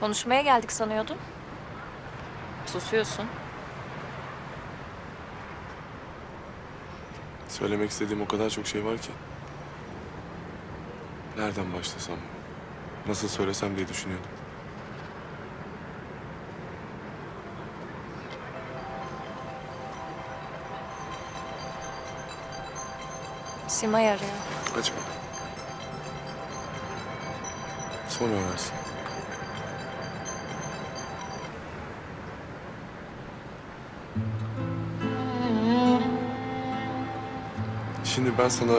Konuşmaya geldik sanıyordum. Susuyorsun. Söylemek istediğim o kadar çok şey var ki. Nereden başlasam, nasıl söylesem diye düşünüyordum. Simay arıyor. Açma. Sonra ararsın. Şimdi ben sana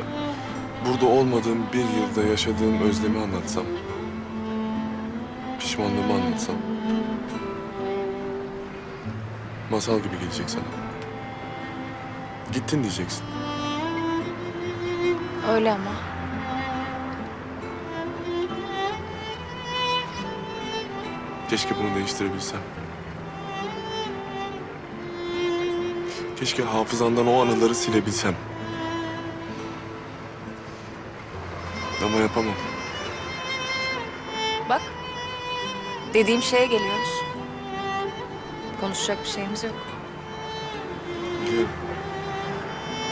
burada olmadığım bir yılda yaşadığım özlemi anlatsam, pişmanlığımı anlatsam, masal gibi gelecek sana. Gittin diyeceksin. Öyle ama. Keşke bunu değiştirebilsem. Keşke hafızandan o anıları silebilsem. Ama yapamam. Bak. Dediğim şeye geliyoruz. Konuşacak bir şeyimiz yok. Biliyorum.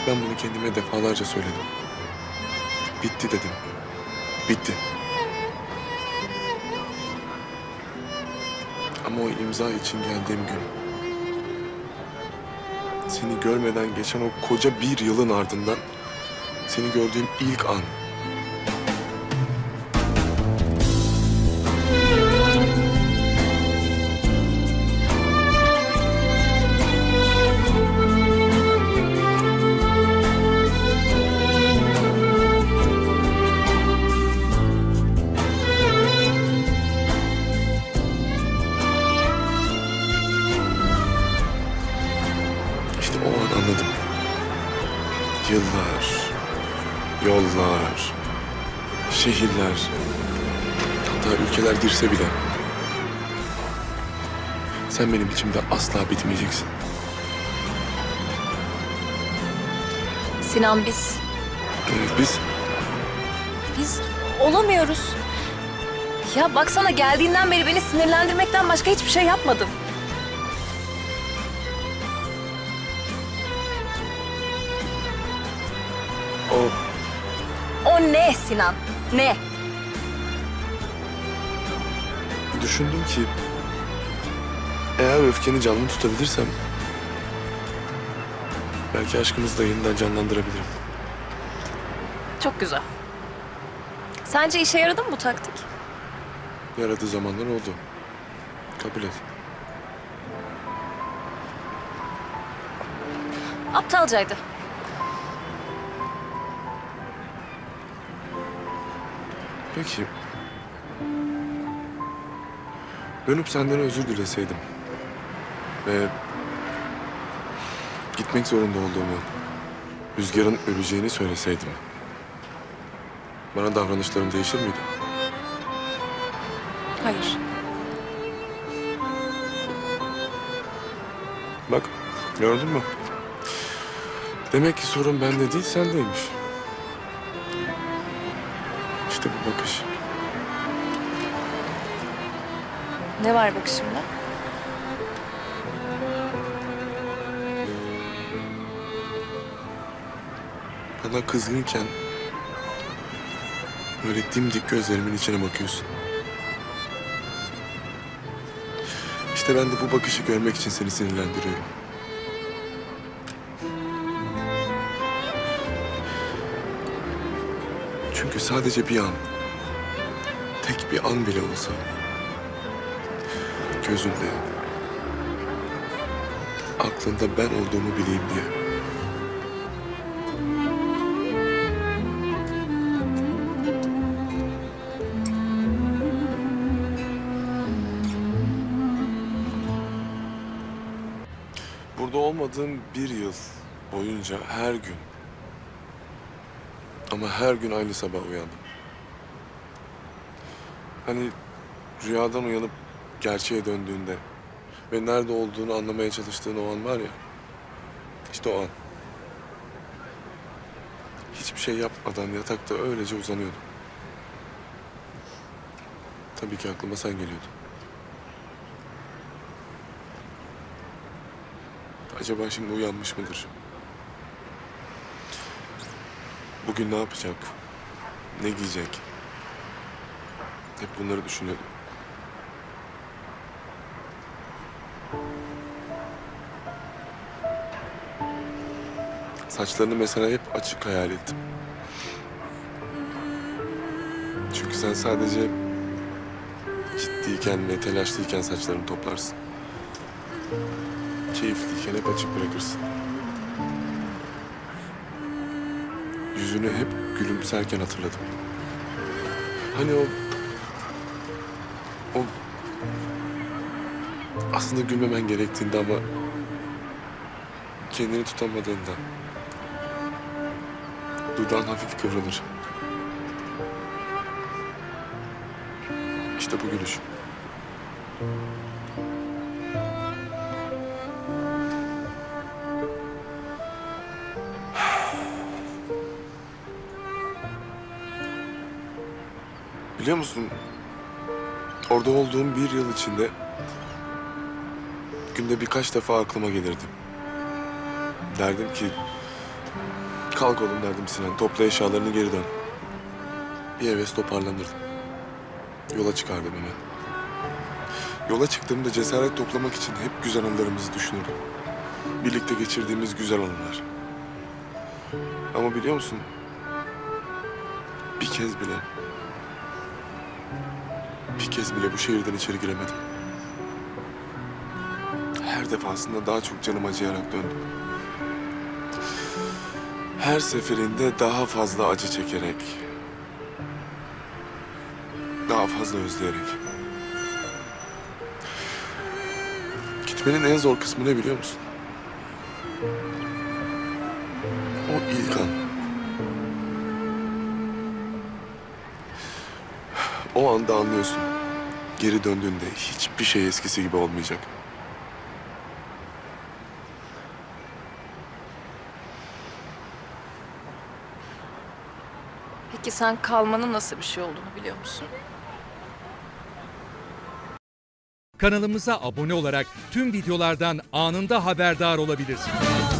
Ben bunu kendime defalarca söyledim. Bitti dedim. Bitti. Ama o imza için geldiğim gün... ...seni görmeden geçen o koca bir yılın ardından... ...seni gördüğüm ilk an... şehirler, hatta ülkeler girse bile sen benim içimde asla bitmeyeceksin. Sinan biz, Evet, biz biz olamıyoruz. Ya baksana geldiğinden beri beni sinirlendirmekten başka hiçbir şey yapmadım. Ne Sinan? Ne? düşündüm ki eğer öfkeni canlı tutabilirsem belki aşkımızı da yeniden canlandırabilirim. Çok güzel. Sence işe yaradı mı bu taktik? Yaradığı zamanlar oldu. Kabul et. Aptalcaydı. Peki. Dönüp senden özür dileseydim. Ve gitmek zorunda olduğumu, Rüzgar'ın öleceğini söyleseydim. Bana davranışların değişir miydi? Hayır. Bak, gördün mü? Demek ki sorun bende değil, sendeymiş. İşte bu bakış. Ne var bakışımda? Bana kızgınken böyle dimdik gözlerimin içine bakıyorsun. İşte ben de bu bakışı görmek için seni sinirlendiriyorum. Çünkü sadece bir an, tek bir an bile olsa gözünde, aklında ben olduğumu bileyim diye. Burada olmadığım bir yıl boyunca her gün ama her gün aynı sabah uyandım. Hani rüyadan uyanıp gerçeğe döndüğünde ve nerede olduğunu anlamaya çalıştığın o an var ya. İşte o an. Hiçbir şey yapmadan yatakta öylece uzanıyordum. Tabii ki aklıma sen geliyordun. Acaba şimdi uyanmış mıdır? Bugün ne yapacak? Ne giyecek? Hep bunları düşünüyordum. Saçlarını mesela hep açık hayal ettim. Çünkü sen sadece ciddiyken ve telaşlıyken saçlarını toplarsın. Keyifliyken hep açık bırakırsın. Yüzünü hep gülümserken hatırladım. Hani o... O... Aslında gülmemen gerektiğinde ama... Kendini tutamadığında... Dudağın hafif kıvranır. İşte bu gülüş. Biliyor musun? Orada olduğum bir yıl içinde günde birkaç defa aklıma gelirdi. Derdim ki kalk oğlum derdim Sinan topla eşyalarını geri dön. Bir heves toparlanırdım. Yola çıkardım hemen. Yola çıktığımda cesaret toplamak için hep güzel anılarımızı düşünürdüm. Birlikte geçirdiğimiz güzel anılar. Ama biliyor musun? Bir kez bile bir kez bile bu şehirden içeri giremedim. Her defasında daha çok canım acıyarak döndüm. Her seferinde daha fazla acı çekerek, daha fazla özleyerek. Gitmenin en zor kısmı ne biliyor musun? O anda anlıyorsun. Geri döndüğünde hiçbir şey eskisi gibi olmayacak. Peki sen kalmanın nasıl bir şey olduğunu biliyor musun? Kanalımıza abone olarak tüm videolardan anında haberdar olabilirsiniz.